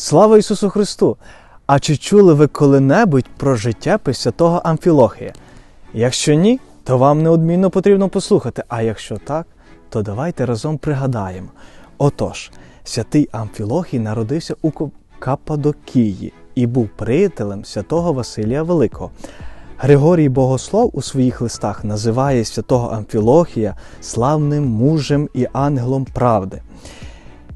Слава Ісусу Христу! А чи чули ви коли-небудь про життєпис святого Амфілохія? Якщо ні, то вам неодмінно потрібно послухати. А якщо так, то давайте разом пригадаємо. Отож, святий Амфілохій народився у Каппадокії і був приятелем святого Василія Великого. Григорій Богослов у своїх листах називає святого Амфілохія славним мужем і ангелом правди.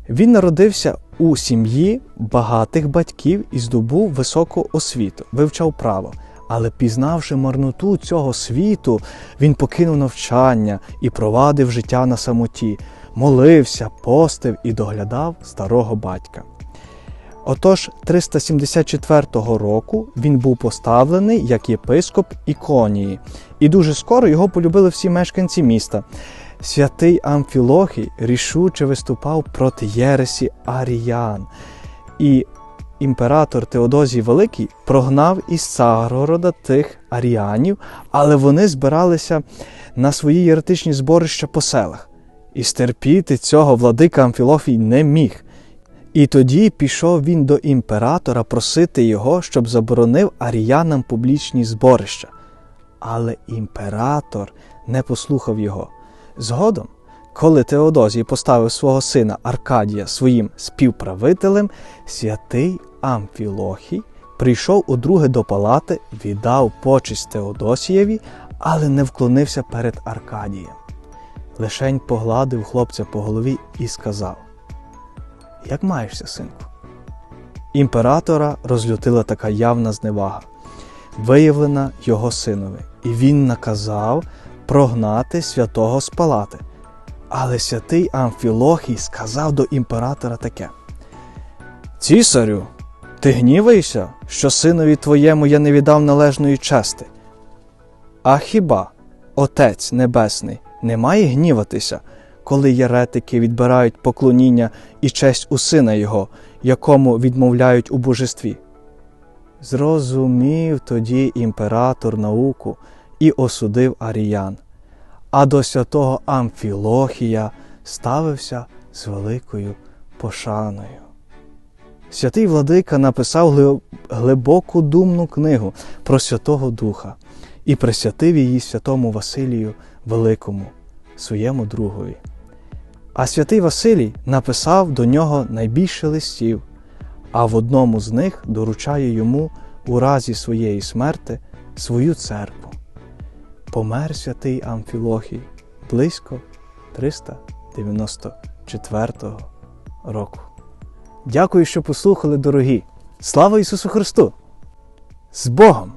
Він народився у сім'ї багатих батьків і здобув високу освіту, вивчав право. Але пізнавши марноту цього світу, він покинув навчання і провадив життя на самоті, молився, постив і доглядав старого батька. Отож, 374 року він був поставлений як єпископ Іконії, і дуже скоро його полюбили всі мешканці міста. Святий Амфілохій рішуче виступав проти Єресі Аріян, і імператор Теодозій Великий прогнав із Царгорода тих аріанів, але вони збиралися на свої єретичні зборища по селах. І стерпіти цього владика Амфілофій не міг. І тоді пішов він до імператора просити його, щоб заборонив аріянам публічні зборища. Але імператор не послухав його. Згодом, коли Теодозій поставив свого сина Аркадія своїм співправителем, святий Амфілохій прийшов удруге до палати, віддав почесть Теодосієві, але не вклонився перед Аркадієм. Лишень погладив хлопця по голові і сказав: Як маєшся, синку? Імператора розлютила така явна зневага, виявлена його синові, і він наказав прогнати святого з палати. Але святий Амфілохій сказав до імператора таке: Цісарю, ти гніваєшся, що синові твоєму я не віддав належної чести. А хіба Отець Небесний не має гніватися, коли єретики відбирають поклоніння і честь у сина його, якому відмовляють у божестві? Зрозумів тоді імператор науку і осудив аріян, а до святого Амфілохія ставився з великою пошаною. Святий владика написав глибоку думну книгу про Святого Духа і присвятив її святому Василію Великому, своєму другові. А святий Василій написав до нього найбільше листів, а в одному з них доручає йому у разі своєї смерти свою церкву. Помер святий Амфілохій близько 394 року. Дякую, що послухали, дорогі. Слава Ісусу Христу! З Богом!